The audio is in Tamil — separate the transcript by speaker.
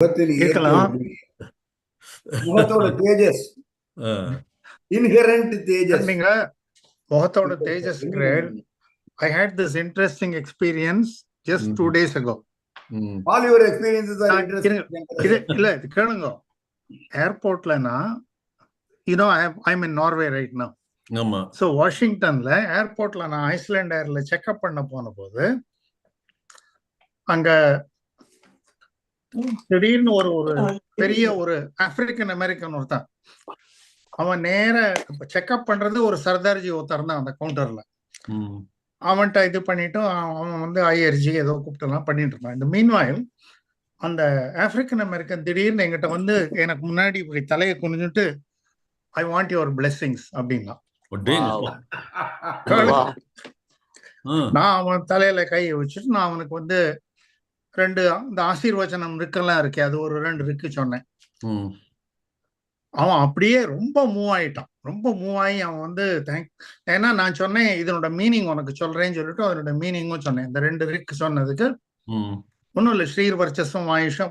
Speaker 1: முகத்தில்
Speaker 2: இருக்கலாம்.
Speaker 1: முகத்தோட தேஜஸ். இன்ஹெரண்ட் தேஜஸ்.
Speaker 2: நீங்க முகத்தோட தேஜஸ் I hate this interesting experience just two days ago.
Speaker 1: All your experiences are interesting
Speaker 2: இல்ல இது கேளுங்க. ஏர்போர்ட்லனா you know I'm in Norway right now.
Speaker 3: ஆமா.
Speaker 2: ஸோ வாஷிங்டன்ல ஏர்போர்ட்ல நான் ஐஸ்லாண்ட் ஏர்ல செக்அப் பண்ண போன போது அங்க திடீர்னு ஒரு ஒரு பெரிய ஒரு ஆப்பிரிக்கன் அமெரிக்கன் ஒருத்தன். அவன் நேர செக்அப் பண்றது ஒரு சர்தார்ஜி ஒருத்தர் தான் அந்த கவுண்டர்ல
Speaker 3: ம்.
Speaker 2: அவன்கிட்ட இது பண்ணிட்டு அவன் வந்து ஐஆர்ஜி ஏதோ கூப்பிட்டுலாம் பண்ணிட்டு இருந்தான். இந்த மீன்வாயில் அந்த ஆப்பிரிக்கன் அமெரிக்கன் திடீர்னு என்கிட்ட வந்து எனக்கு முன்னாடி இப்படி தலையை குனிஞ்சுட்டு ஐ வாண்ட் யுவர் blessings அப்படின்னா. நான் அவன் தலையில கையை வச்சுட்டு நான் அவனுக்கு வந்து ரெண்டு இந்த ஆசீர்வச்சனம் இருக்கெல்லாம் இருக்கே அது ஒரு ரெண்டு இருக்கு சொன்னேன். அவன் அப்படியே ரொம்ப மூவ் ஆயிட்டான் ரொம்ப மூவ் ஆகி அவன் வந்து தேங்க் ஏன்னா நான் சொன்னேன் இதனோட மீனிங் உனக்கு சொல்றேன்னு சொல்லிட்டு அதனோட மீனிங்கும் சொன்னேன் இந்த ரெண்டு ரிக்கு சொன்னதுக்கு. ஒன்றும் இல்லை ஸ்ரீர் வர்ச்சஸும் ஆயுஷம்